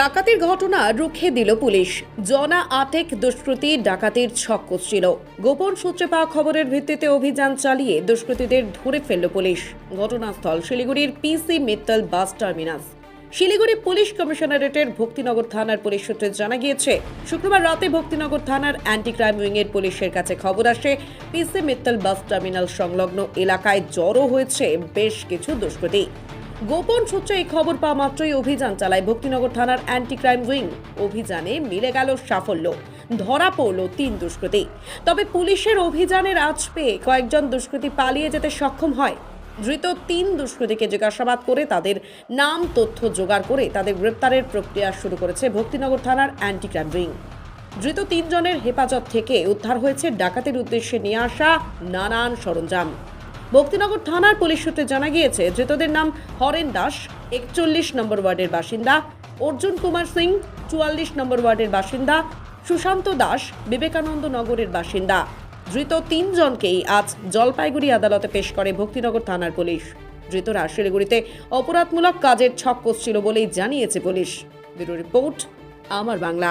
ডাকাতির ঘটনা রুখে দিল পুলিশ। জনা আটেক দুষ্কৃতী ডাকাতির ছক ছিল গোপন সূত্রে পাওয়া খবরের ভিত্তিতে অভিযান চালিয়ে দুষ্কৃতীদের ধরে ফেলল পুলিশ। ঘটনাস্থল শিলিগুড়ির PC Mittal bus terminus. Siliguri police কমিশনারেটের Bhaktinagar থানার পুলিশ সূত্রে জানা গিয়েছে, শুক্রবার রাতে ভক্তিনগর থানার অ্যান্টি ক্রাইম উইংয়ের পুলিশের কাছে খবর আসে, পিসি মিত্তল বাস টার্মিনাল সংলগ্ন এলাকায় জড়ো হয়েছে বেশ কিছু দুষ্কৃতী। গোপন সূত্রে এই খবর পাওয়া মাত্রই অভিযান চালায় ভক্তিনগর থানার অ্যান্টি ক্রাইম উইং অভিযানে মিলে গেল সাফল্য, ধরা পড়ল তিন দুষ্কৃতী। তবে পুলিশের অভিযানের আজ পেয়ে কয়েকজন দুষ্কৃতী পালিয়ে যেতে সক্ষম হয়। ধৃত তিন দুষ্কৃতীকে জিজ্ঞাসাবাদ করে তাদের নাম, তথ্য জোগাড় করে তাদের গ্রেপ্তারের প্রক্রিয়া শুরু করেছে ভক্তিনগর থানার অ্যান্টি ক্রাইম উইং ধৃত তিনজনের হেফাজত থেকে উদ্ধার হয়েছে ডাকাতির উদ্দেশ্যে নিয়ে আসা নানান সরঞ্জাম। ভক্তিনগর থানার পুলিশ সূত্রে জানা গিয়েছে, ধৃতদের নাম হরেন দাস, একচল্লিশ নম্বর ওয়ার্ডের বাসিন্দা, অর্জুন কুমার সিং, চুয়াল্লিশ নম্বর ওয়ার্ডের বাসিন্দা, সুশান্ত দাস, বিবেকানন্দ নগরের বাসিন্দা। ধৃত তিনজনকেই আজ জলপাইগুড়ি আদালতে পেশ করে ভক্তিনগর থানার পুলিশ। ধৃতরা শিলিগুড়িতে অপরাধমূলক কাজের ছক কষছিল বলেই জানিয়েছে পুলিশ। ব্যুরো রিপোর্ট, আমার বাংলা।